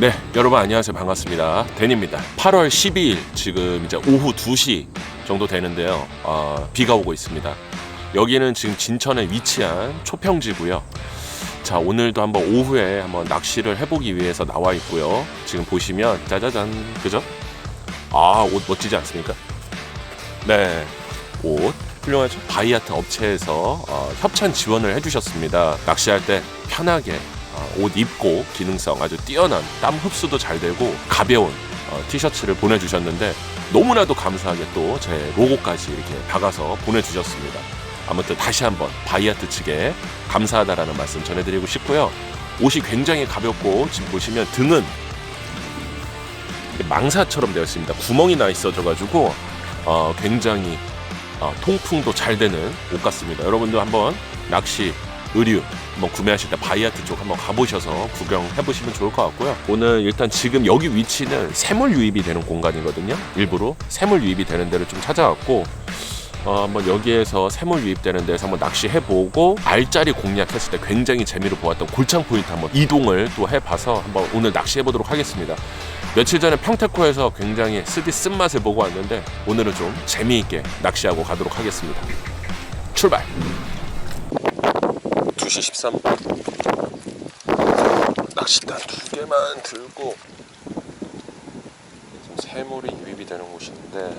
네, 여러분 안녕하세요. 반갑습니다. 댄입니다. 8월 12일 지금 이제 오후 2시 정도 되는데요. 어, 비가 오고 있습니다. 여기는 지금 진천에 위치한 초평지고요. 자, 오늘도 한번 오후에 한번 낚시를 해보기 위해서 나와 있고요. 지금 보시면 짜자잔, 그죠? 아, 옷 멋지지 않습니까? 네, 옷 훌륭하죠? 바이아트 업체에서 어, 협찬 지원을 해주셨습니다. 낚시할 때 편하게 어, 옷 입고 기능성 아주 뛰어난 땀 흡수도 잘 되고 가벼운 어, 티셔츠를 보내주셨는데 너무나도 감사하게 또 제 로고까지 이렇게 박아서 보내주셨습니다. 아무튼 다시 한번 바이아트 측에 감사하다라는 말씀 전해드리고 싶고요. 옷이 굉장히 가볍고 지금 보시면 등은 망사처럼 되어 있습니다. 구멍이 나 있어져 가지고 어, 굉장히 어, 통풍도 잘 되는 옷 같습니다. 여러분도 한번 낚시 의류 한번 구매하실 때 바이아트 쪽 한번 가보셔서 구경해 보시면 좋을 것 같고요. 오늘 일단 지금 여기 위치는 새물 유입이 되는 공간이거든요. 일부러 새물 유입이 되는 데를 좀 찾아왔고 어, 한번 여기에서 새물 유입되는 데서 한번 낚시해 보고 알짜리 공략했을 때 굉장히 재미로 보았던 골창 포인트 한번 이동을 또 해봐서 한번 오늘 낚시해 보도록 하겠습니다. 며칠 전에 평택코에서 굉장히 쓰디 쓴맛을 보고 왔는데 오늘은 좀 재미있게 낚시하고 가도록 하겠습니다. 출발! 2시 13분 낚싯단 두 개만 들고 지금 새물이 유입이 되는 곳인데.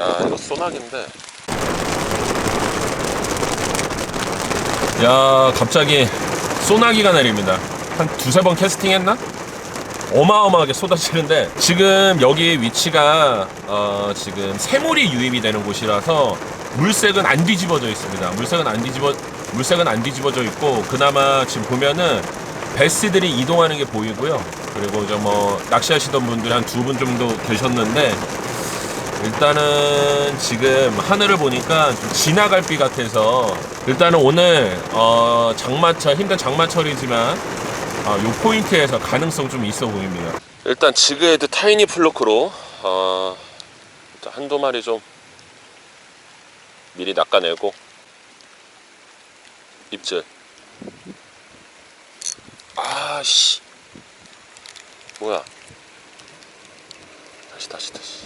야 이거 소나기인데 야 갑자기 소나기가 내립니다. 한 두세 번 캐스팅했나? 어마어마하게 쏟아지는데 지금 여기 위치가 어, 지금 새물이 유입이 되는 곳이라서 물색은 안 뒤집어져 있습니다. 물색은 안 뒤집어 물색은 안 뒤집어져 있고 그나마 지금 보면은 베스들이 이동하는 게 보이고요. 그리고 이제 뭐 낚시하시던 분들이 한두 분 정도 계셨는데 일단은 지금 하늘을 보니까 좀 지나갈 비 같아서 일단은 오늘 어 장마철 힘든 장마철이지만 어, 요 포인트에서 가능성 좀 있어 보입니다. 일단 지그헤드 타이니 플로크로 어 한두 마리 좀 미리 낚아내고 입질. 아씨 뭐야? 다시 다시 다시.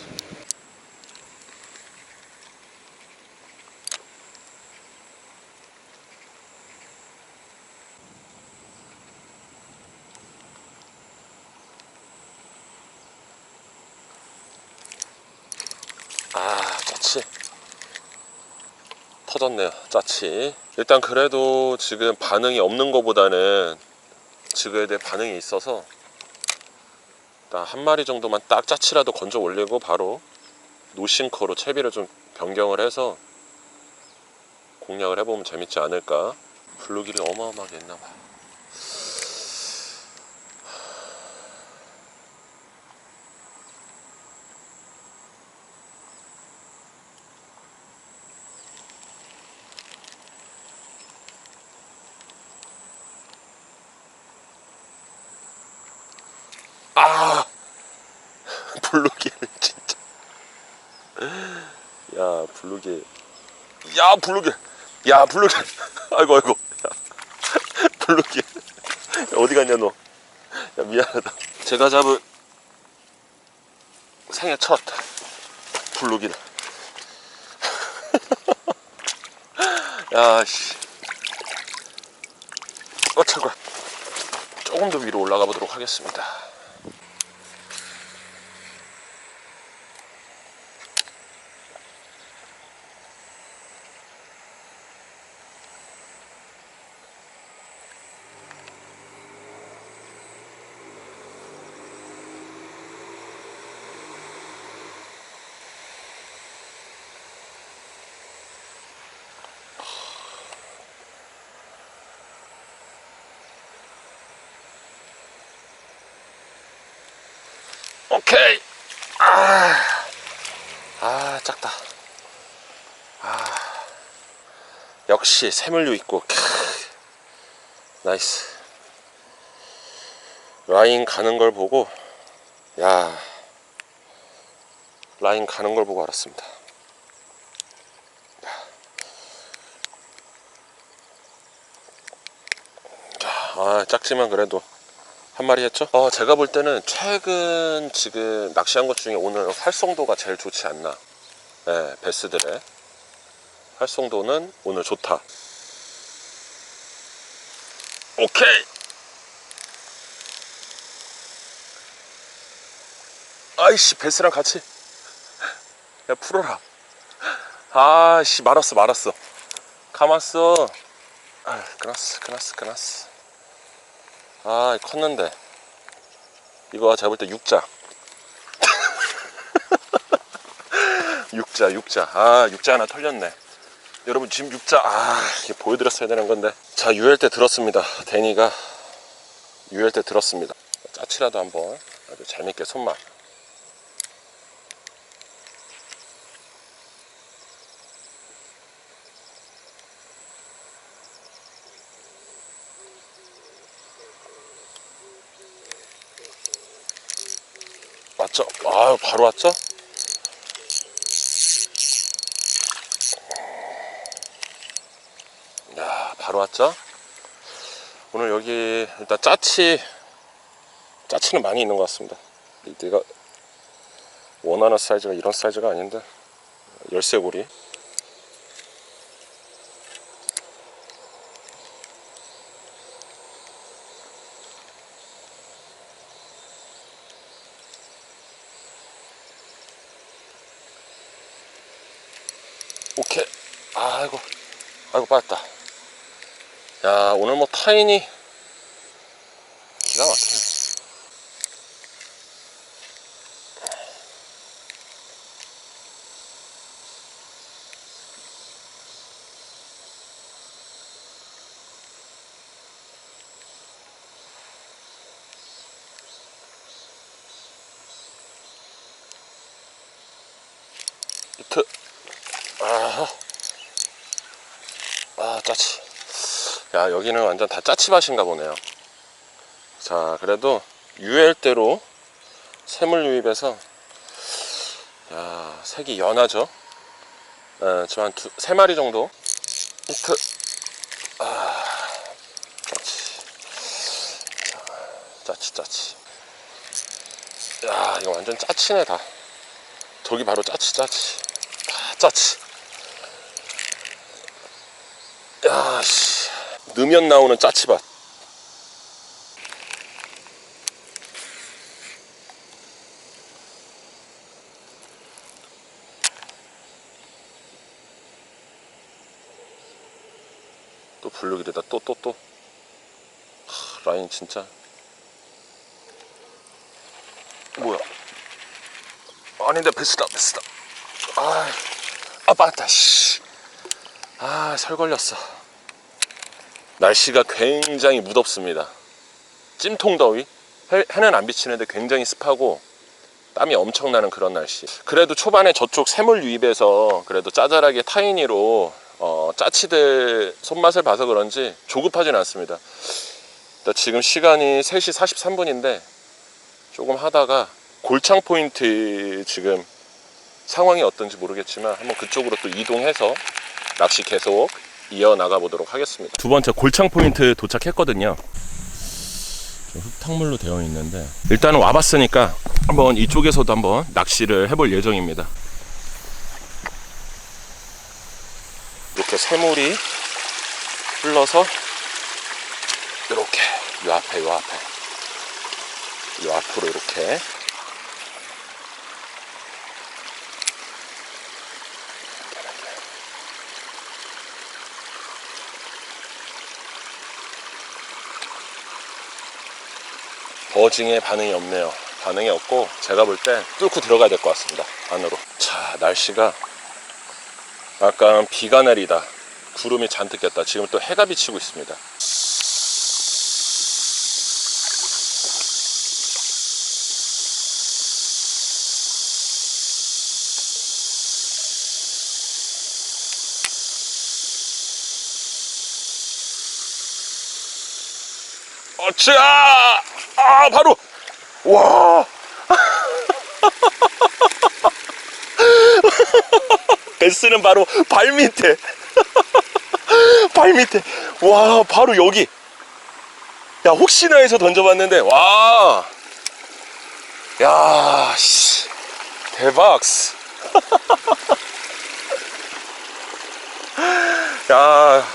아, 짜치. 터졌네요, 짜치. 일단 그래도 지금 반응이 없는 것보다는 지그에 대해 반응이 있어서 일단 한 마리 정도만 딱 짜치라도 건져 올리고 바로 노싱커로 채비를 좀 변경을 해서 공략을 해보면 재밌지 않을까. 블루길이 어마어마하게 있나봐. 아! 블루길 진짜. 야, 블루길. 야, 블루길. 야, 블루길. 아이고, 아이고. 야, 어디 갔냐, 너? 야, 미안하다. 제가 잡은 생애 첫 블루길. 야, 씨. 어, 잠깐. 조금 더 위로 올라가 보도록 하겠습니다. 오케이. 아, 아 작다. 아, 역시 새물류 있고. 캬. 나이스. 라인 가는 걸 보고, 야, 라인 가는 걸 보고 알았습니다. 아, 작지만 그래도 한 마리 했죠? 어, 제가 볼 때는 최근 지금 낚시한 것 중에 오늘 활성도가 제일 좋지 않나. 네, 베스들의 활성도는 오늘 좋다. 오케이! 아이씨, 베스랑 같이. 야, 풀어라. 아씨, 말았어, 말았어. 감았어. 아, 끊었어, 끊었어, 끊었어. 아, 컸는데. 이거 제가 볼 때 육자. 육자, 육자. 아, 육자 하나 털렸네. 여러분, 지금 육자, 아, 이게 보여드렸어야 되는 건데. 자, 유엘 때 들었습니다. 데니가 유엘 때 들었습니다. 짜치라도 한번 아주 재밌게 손맛. 맞죠? 아유, 바로 왔죠? 야, 바로 왔죠? 오늘 여기 일단 짜치, 짜치는 많이 있는 것 같습니다. 내가 원하는 사이즈가 이런 사이즈가 아닌데, 열쇠고리. 오케이. 아이고, 아이고, 빠졌다. 야, 오늘 뭐 타인이 기가 막히네. 이트. 아, 아, 짜치. 야, 여기는 완전 다 짜치밭인가 보네요. 자, 그래도 유엘대로 새물 유입해서, 야, 색이 연하죠? 어, 저한 두, 세 마리 정도. 히트. 아, 짜치. 자, 짜치, 짜치. 야, 이거 완전 짜치네, 다. 저기 바로 짜치, 짜치. 다 짜치. 야, 씨. 넣으면 나오는 짜치밭. 또 블루길이다. 또, 또, 또. 하, 라인 진짜. 뭐야. 아닌데, 베스다, 베스다. 아, 아, 빠졌다, 씨. 아, 설 걸렸어. 날씨가 굉장히 무덥습니다. 찜통 더위. 해, 해는 안 비치는데 굉장히 습하고 땀이 엄청 나는 그런 날씨. 그래도 초반에 저쪽 새물 유입에서 그래도 짜잘하게 타이니로 어, 짜치들 손맛을 봐서 그런지 조급하진 않습니다. 지금 시간이 3시 43분인데 조금 하다가 골창 포인트 지금 상황이 어떤지 모르겠지만 한번 그쪽으로 또 이동해서 낚시 계속 이어나가 보도록 하겠습니다. 두 번째 골창 포인트 도착했거든요. 흙탕물로 되어 있는데 일단 은 와봤으니까 한번 이쪽에서도 한번 낚시를 해볼 예정입니다. 이렇게 새물이 흘러서 이렇게 요 앞에 요 앞에 요 앞으로 이렇게 버징에 반응이 없네요. 반응이 없고 제가 볼 때 뚫고 들어가야 될 것 같습니다. 안으로. 자 날씨가 약간 비가 내리다. 구름이 잔뜩 꼈다. 지금 또 해가 비치고 있습니다. 어차 아 바로 와 베스는 바로 발 밑에 발 밑에 와 바로 여기 야 혹시나 해서 던져봤는데 와 야, 씨. 대박. 야,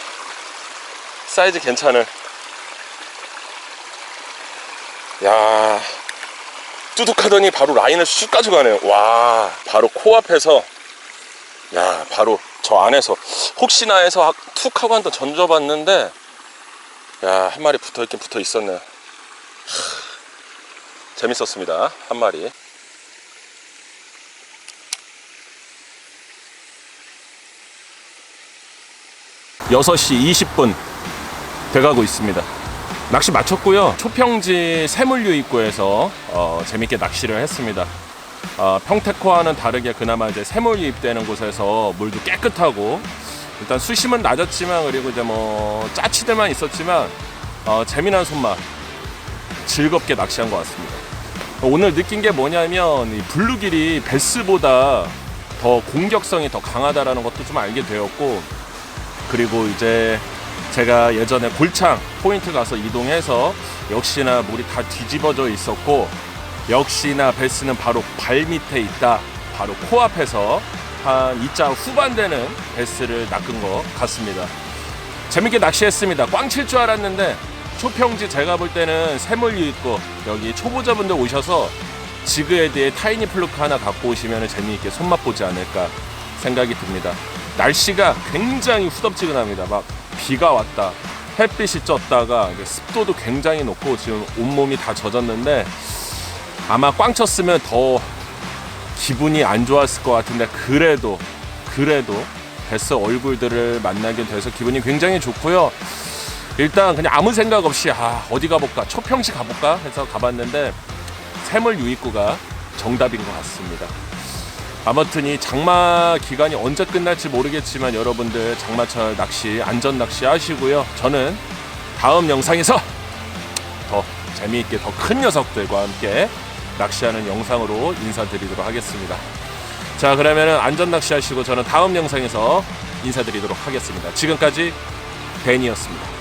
사이즈 괜찮을. 야, 뚜둑하더니 바로 라인을 쑥 가져가네요. 와, 바로 코앞에서, 야, 바로 저 안에서 혹시나 해서 툭 하고 한 번 던져봤는데, 야, 한 마리 붙어 있긴 붙어 있었네. 재밌었습니다. 한 마리. 여섯 시 20분 돼가고 있습니다. 낚시 마쳤고요. 초평지 새물류 입구에서 어, 재밌게 낚시를 했습니다. 어, 평택호와는 다르게 그나마 이제 새물 유입되는 곳에서 물도 깨끗하고 일단 수심은 낮았지만 그리고 이제 뭐 짜치들만 있었지만 어, 재미난 손맛 즐겁게 낚시한 것 같습니다. 오늘 느낀 게 뭐냐면 이 블루길이 베스보다 더 공격성이 더 강하다라는 것도 좀 알게 되었고 그리고 이제 제가 예전에 골창 포인트 가서 이동해서 역시나 물이 다 뒤집어져 있었고 역시나 베스는 바로 발 밑에 있다 바로 코앞에서 한 2자 후반 되는 베스를 낚은 것 같습니다 재밌게 낚시했습니다 꽝 칠 줄 알았는데 초평지 제가 볼 때는 새물류 있고 여기 초보자분들 오셔서 지그헤드에 타이니 플루크 하나 갖고 오시면 재미있게 손맛 보지 않을까 생각이 듭니다. 날씨가 굉장히 후덥지근합니다. 막 비가 왔다, 햇빛이 쪘다가 습도도 굉장히 높고 지금 온몸이 다 젖었는데 아마 꽝 쳤으면 더 기분이 안 좋았을 것 같은데 그래도 그래도 베스 얼굴들을 만나게 돼서 기분이 굉장히 좋고요. 일단 그냥 아무 생각 없이 아 어디 가볼까 초평시 가볼까 해서 가봤는데 새물 유입구가 정답인 것 같습니다. 아무튼 이 장마 기간이 언제 끝날지 모르겠지만 여러분들 장마철 낚시 안전 낚시 하시고요. 저는 다음 영상에서 더 재미있게 더 큰 녀석들과 함께 낚시하는 영상으로 인사드리도록 하겠습니다. 자 그러면은 안전 낚시 하시고 저는 다음 영상에서 인사드리도록 하겠습니다. 지금까지 댄이었습니다.